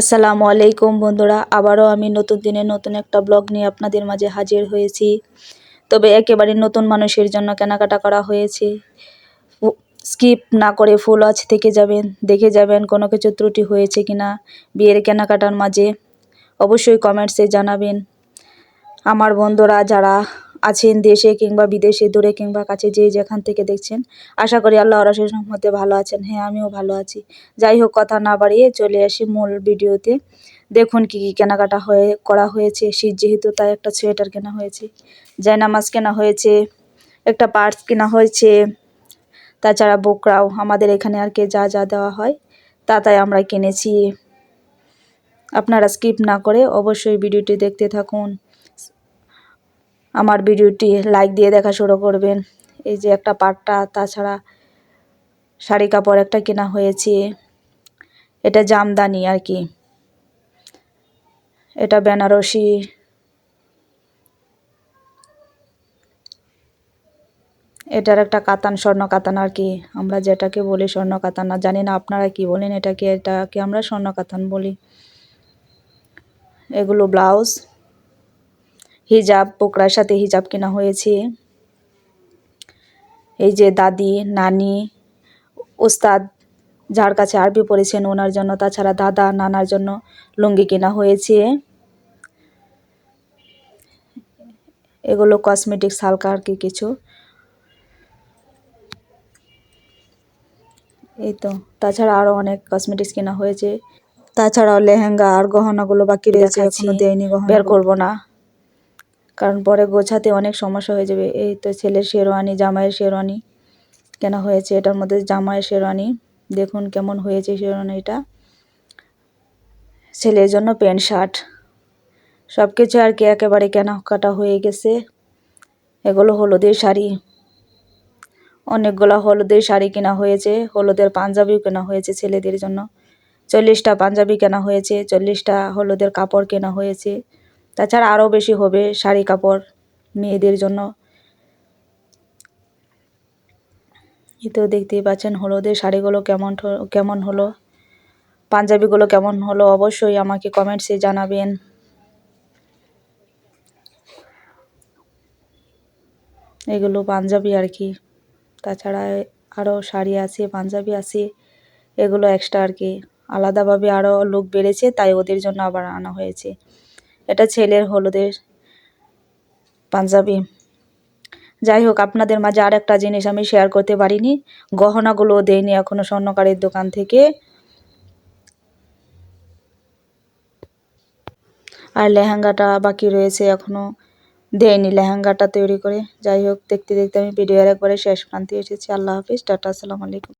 আসসালামু আলাইকুম বন্ধুরা, আবারও আমি নতুন দিনে নতুন একটা ব্লগ নিয়ে আপনাদের মাঝে হাজির হয়েছি। তবে একেবারে নতুন মানুষের জন্য কেনাকাটা করা হয়েছে। স্কিপ না করে ফুল আজ থেকে যাবেন, দেখে যাবেন কোনো কিছু ত্রুটি হয়েছে কি না বিয়ের কেনাকাটার মাঝে। অবশ্যই কমেন্টসে জানাবেন। আমার বন্ধুরা যারা আছেন দেশে কিংবা বিদেশে, দূরে কিংবা কাছে, যে যেখান থেকে দেখছেন, আশা করি আল্লাহ রসের মধ্যে ভালো আছেন। হ্যাঁ আমিও ভালো আছি। যাই হোক, কথা না বাড়িয়ে চলে আসি মূল ভিডিওতে। দেখুন কি কি কেনাকাটা হয়ে, করা হয়েছে। শীত যেহেতু, তাই একটা সোয়েটার কেনা হয়েছে। জায়নামাজ কেনা হয়েছে। একটা পার্স কেনা হয়েছে। তাছাড়া বোকরাও, আমাদের এখানে আর কি যা যা দেওয়া হয়, তা, তাই আমরা কিনেছি। আপনারা স্কিপ না করে অবশ্যই ভিডিওটি দেখতে থাকুন। আমার ভিডিওটি লাইক দিয়ে দেখা শুরু করবেন। এই যে একটা পাটটা, তাছাড়া শাড়ি কাপড় একটা কেনা হয়েছে। এটা জামদানি আর কি। এটা বেনারসি। এটার একটা কাতান, স্বর্ণ কাতান আর কি। আমরা যেটাকে বলি স্বর্ণ কাতান না, জানি না আপনারা কি বলেন, এটাকে এটাকে আমরা স্বর্ণ কাতান বলি। এগুলো ব্লাউজ। হিজাব পোকরার সাথে হিজাব কেনা হয়েছে। এই যে দাদি নানি ওস্তাদ যার কাছে আরবি পড়েছেন ওনার জন্য তাছাড়া দাদা নানার জন্য লুঙ্গি কেনা হয়েছে। এগুলো কসমেটিক্স হালকা আর কি কিছু। এই তো তাছাড়া আরও অনেক কসমেটিক্স কেনা হয়েছে। তাছাড়াও লেহেঙ্গা আর গহনাগুলো বাকি রয়েছে এখনও দেয়নি গহনা বের করব না। কারণ পরে গোছাতে অনেক সমস্যা হয়ে যাবে। এই তো ছেলের শেরওয়ানি, জামাইয়ের শেরওয়ানি কেনা হয়েছে? এটার মধ্যে জামাইয়ের শেরওয়ানি, দেখুন কেমন হয়েছে শেরওয়ানিটা। ছেলের জন্য প্যান্ট, শার্ট সব কিছু আর কি একেবারে কেনাকাটা হয়ে গেছে। এগুলো হলুদের শাড়ি। অনেকগুলো হলুদের শাড়ি কেনা হয়েছে, হলুদের পাঞ্জাবিও কেনা হয়েছে ছেলেদের জন্য। চল্লিশটা পাঞ্জাবি কেনা হয়েছে, চল্লিশটা হলুদের কাপড় কেনা হয়েছে। তাছাড়া আরও বেশি হবে শাড়ি কাপড় মেয়েদের জন্য। এতেও দেখতেই পাচ্ছেন হলুদের শাড়িগুলো কেমন কেমন হলো? পাঞ্জাবিগুলো কেমন হলো? অবশ্যই আমাকে কমেন্টসে জানাবেন। এগুলো পাঞ্জাবি আর কি। তাছাড়া আরও শাড়ি আছে, পাঞ্জাবি আছে, এগুলো এক্সট্রা আর কি। আলাদাভাবে আরও লোক বেড়েছে, তাই ওদের জন্য আবার আনা হয়েছে। এটা ছেলের হলুদের পাঞ্জাবি। যাই হোক, আপনাদের মাঝে আর একটা জিনিস আমি শেয়ার করতে পারিনি। গহনাগুলো দেয়নি এখনও স্বর্ণকারের দোকান থেকে। আর লেহেঙ্গাটা বাকি রয়েছে এখনও দেয়নি লেহেঙ্গাটা তৈরি করে। যাই হোক, দেখতে দেখতে আমি ভিডিওর একবারে শেষ প্রান্তে এসেছি। আল্লাহ হাফিজ, টাটা, আসসালামু আলাইকুম।